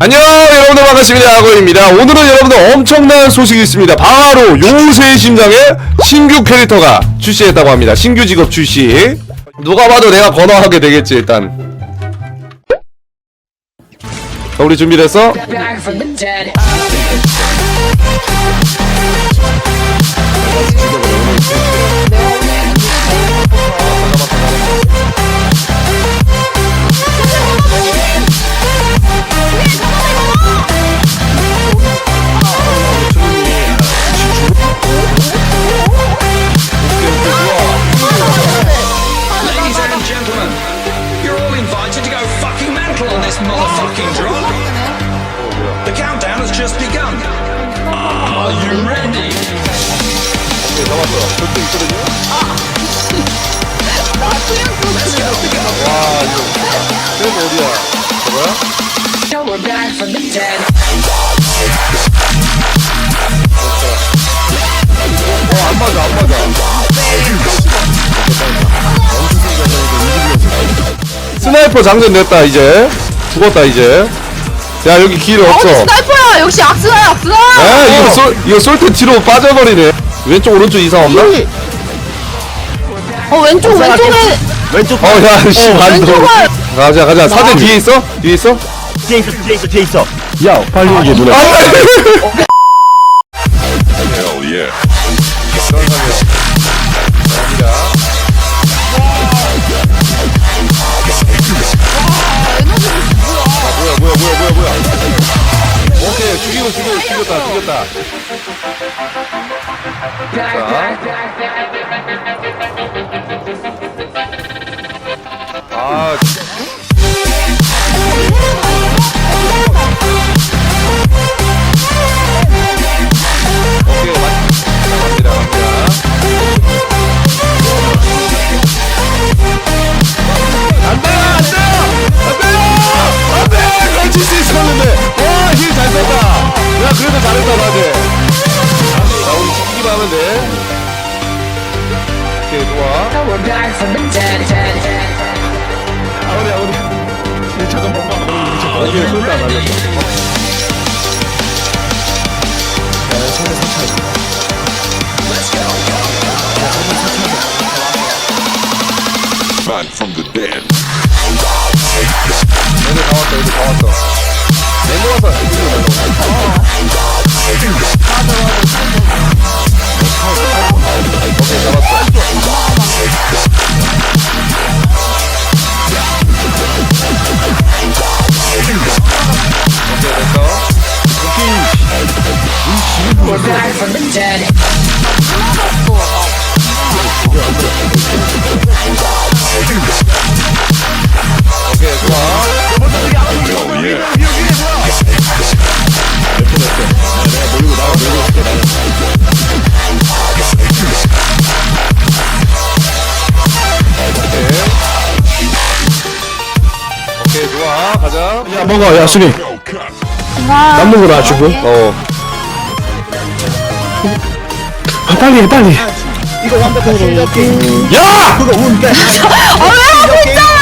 안녕 여러분들 반갑습니다. 아고입니다. 오늘은 여러분들 엄청난 소식이 있습니다. 바로 요새의 심장에 신규 캐릭터가 출시했다고 합니다. 신규 직업 출시. 누가 봐도 내가 번호하게 되겠지 일단. 자 우리 준비됐어? No, we're back from the dead. 스나이퍼 장전 됐다 이제 죽었다 이제 야 여기 길 없어 어, 스나이퍼야! 역시 악스나야, 악스나! 에 이거 쏠 이거 쏠때 뒤로 빠져버리네 왼쪽 오른쪽 이상 없나? 어, 왼쪽, 왼쪽에, 왼쪽 어야씨 반도 왼쪽을! 가자 가자. 사대 뒤에 있어? 뒤에 있어? 뒤에 있어 뒤에 있어 뒤에 있어. 야 빨리 오게 누나 뭐야 뭐야 뭐야 뭐야 뭐야 오케이 죽이고 죽이고 죽였다 죽였다 아 지키기만 하면 돼 오케이 좋아. 아우리 아우리 잠깐만 아, 이게 쏠때 안 날렸어 man from the dead. 얘들 다 왔다 얘들 다 왔어 멤버 와서 이기는 from the dead. 오케이. 좋아 오케이 좋아 가자 야 먹어 야 수리 남는 거나 주고 어 아, 빨리 해 빨리 야 그거 운게 어, 왜 하고 있잖아!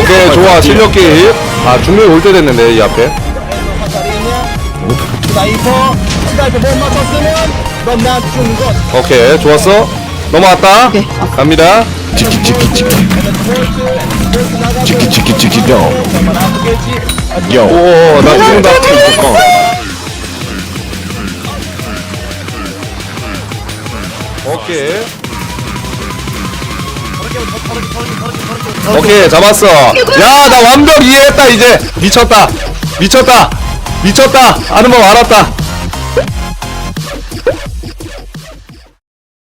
오케이 좋아 실력 게임 아 중력이 올때 됐는데 이 앞에 스나이퍼 스나이퍼 못 맞췄으면 넌 주는 것 오케이 좋았어 넘어왔다 갑니다 치키 치키 치키 치키 치키 치키 요 오나 죽는다 오케이. 오케이 잡았어. 야 나 완벽 이해했다 이제. 미쳤다. 미쳤다. 미쳤다. 아는 법 알았다